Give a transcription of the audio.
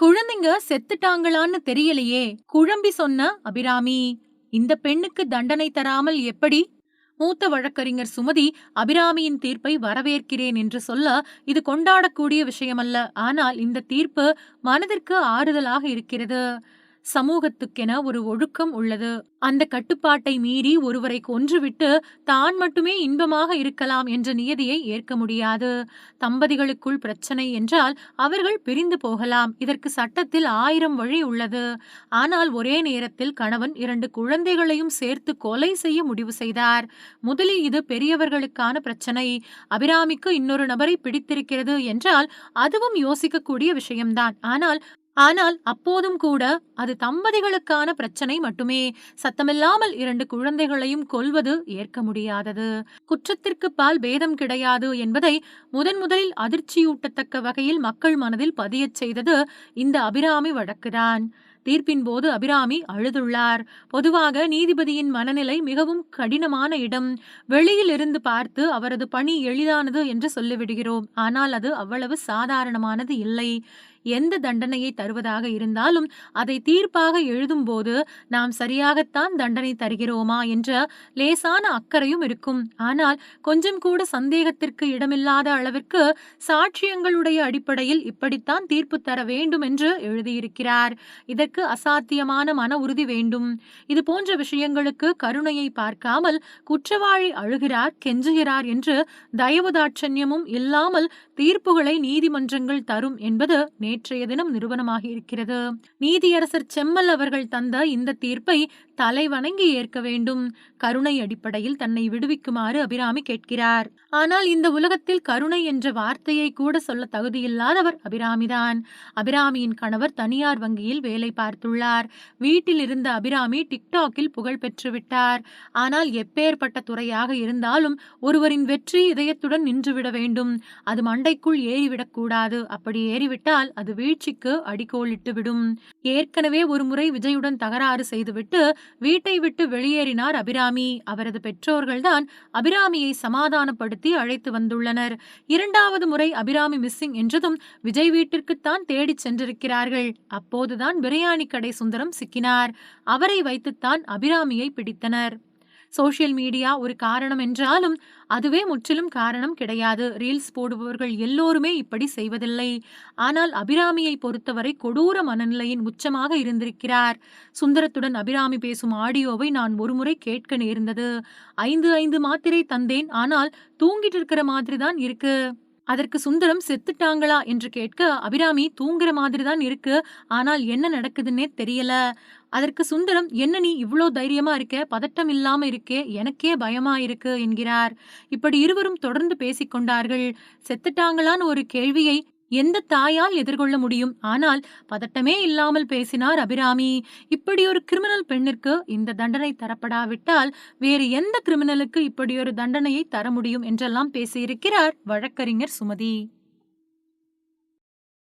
குழந்தைங்க செத்துட்டாங்களான்னு தெரியலையே. குழம்பி சொன்ன அபிராமி இந்த பெண்ணுக்கு தண்டனை தராமல் எப்படி? மூத்த வழக்கறிஞர் சுமதி அபிராமியின் தீர்ப்பை வரவேற்கிறேன் என்று சொல்ல இது கொண்டாடக்கூடிய விஷயமல்ல. ஆனால் இந்த தீர்ப்பு மனதிற்கு ஆறுதலாக இருக்கிறது. சமூகத்துக்கென ஒரு ஒழுக்கம் உள்ளது. அந்த கட்டுப்பாட்டை மீறி ஒருவரை கொன்றுவிட்டு தான் மட்டுமே இன்பமாக இருக்கலாம் என்ற நியதியை ஏற்க முடியாது. தம்பதிகளுக்குள் பிரச்சனை என்றால் அவர்கள் பிரிந்து போகலாம். இதற்கு சட்டத்தில் ஆயிரம் வழி உள்ளது. ஆனால் ஒரே நேரத்தில் கணவன் இரண்டு குழந்தைகளையும் சேர்த்து கொலை செய்ய முடிவு செய்தார். முதலில் இது பெரியவர்களுக்கான பிரச்சனை. அபிராமிக்கு இன்னொரு நபரை பிடித்திருக்கிறது என்றால் அதுவும் யோசிக்கக்கூடிய விஷயம்தான். ஆனால் ஆனால் அப்போதும் கூட அது தம்பதிகளுக்கான பிரச்சனை மட்டுமே. சத்தமில்லாமல் இரண்டு குழந்தைகளையும் கொல்வது ஏற்க முடியாதது. குற்றத்திற்கு பால் பேதம் கிடையாது என்பதை முதன் முதலில் அதிர்ச்சியூட்டத்தக்க வகையில் மக்கள் மனதில் பதியச் செய்தது இந்த அபிராமி வழக்குதான். தீர்ப்பின் போது அபிராமி அழுதுள்ளார். பொதுவாக நீதிபதியின் மனநிலை மிகவும் கடினமான இடம். வெளியில் இருந்து பார்த்து அவரது பணி எளிதானது என்று சொல்லிவிடுகிறோம். ஆனால் அது அவ்வளவு சாதாரணமானது இல்லை. எந்த தண்டனையை தருவதாக இருந்தாலும் அதை தீர்ப்பாக எழுதும்போது நாம் சரியாகத்தான் தண்டனை தருகிறோமா என்ற லேசான அக்கறையும் இருக்கும். ஆனால் கொஞ்சம் கூட சந்தேகத்திற்கு இடமில்லாத அளவிற்கு சாட்சியங்களுடைய அடிப்படையில் இப்படித்தான் தீர்ப்பு தர வேண்டும் என்று எழுதியிருக்கிறார். இதற்கு அசாத்தியமான மன உறுதி வேண்டும். இது போன்ற விஷயங்களுக்கு கருணையை பார்க்காமல் குற்றவாளி அழுகிறார் கெஞ்சுகிறார் என்று தயவுதாட்சண்யமும் இல்லாமல் தீர்ப்புகளை நீதிமன்றங்கள் தரும் என்பது நேற்றைய தினம் நிறுவனமாகி இருக்கிறது. நீதியரசர் செம்மல் அவர்கள் தந்த இந்த தீர்ப்பை தலை வணங்கி ஏற்க வேண்டும். கருணை அடிப்படையில் தன்னை விடுவிக்குமாறு அபிராமி கேட்கிறார். ஆனால் இந்த உலகத்தில் கருணை என்ற வார்த்தையை கூட சொல்ல தகுதியில்லாதவர் அபிராமிதான். அபிராமியின் கணவர் தனியார் வங்கியில் வேலை பார்த்துள்ளார். வீட்டில் இருந்த அபிராமி டிக்டாக்கில் புகழ் பெற்றுவிட்டார் ஆனால் எப்பேற்பட்ட துறையாக இருந்தாலும் ஒருவரின் வெற்றி இதயத்துடன் நின்றுவிட வேண்டும். அது மண்டைக்குள் ஏறிவிடக்கூடாது. அப்படி ஏறிவிட்டால் அது வீழ்ச்சிக்கு அடிக்கோலிட்டு விடும் ஏற்கனவே ஒருமுறை விஜயுடன் தகராறு செய்துவிட்டு வீட்டை விட்டு வெளியேறினார் அபிராமி. அவரது பெற்றோர்கள்தான் அபிராமியை சமாதானப்படுத்தி அழைத்து வந்துள்ளனர். இரண்டாவது முறை அபிராமி மிஸ்ஸிங் என்றதும் விஜய் வீட்டிற்குத்தான் தேடிச் சென்றிருக்கிறார்கள். அப்போதுதான் பிரியாணி கடை சுந்தரம் சிக்கினார். அவரை வைத்துத்தான் அபிராமியை பிடித்தனர். சோஷியல் மீடியா ஒரு காரணம் என்றாலும் அதுவே முற்றிலும் காரணம் கிடையாது. ரீல்ஸ் போடுபவர்கள் எல்லோருமே இப்படி செய்வதில்லை. ஆனால் அபிராமியை பொறுத்தவரை கொடூர மனநிலையின் உச்சமாக இருந்திருக்கிறார். சுந்தரத்துடன் அபிராமி பேசும் ஆடியோவை நான் ஒருமுறை கேட்க நேர்ந்தது. ஐந்து ஐந்து மாத்திரை தந்தேன். ஆனால் தூங்கிட்டு இருக்கிற மாதிரி தான் இருக்கு. அதற்கு சுந்தரம் செத்துட்டாங்களா என்று கேட்க அபிராமி தூங்குற மாதிரி தான் இருக்கு. ஆனால் என்ன நடக்குதுன்னே தெரியல. அதற்கு சுந்தரம் என்ன நீ இவ்வளோ தைரியமா இருக்க? பதட்டம் இல்லாம இருக்கே எனக்கே பயமா இருக்கு என்கிறார். இப்படி இருவரும் தொடர்ந்து பேசிக்கொண்டார்கள் செத்துட்டாங்களான்னு ஒரு கேள்வியை எந்த தாயால் எதிர்கொள்ள முடியும்? ஆனால் பதட்டமே இல்லாமல் பேசினார் அபிராமி. இப்படி ஒரு கிரிமினல் பெண்ணிற்கு இந்த தண்டனை தரப்படாவிட்டால் வேறு எந்த கிரிமினலுக்கு இப்படி ஒரு தண்டனையை தர முடியும் என்றெல்லாம் பேசியிருக்கிறார் வழக்கறிஞர் சுமதி.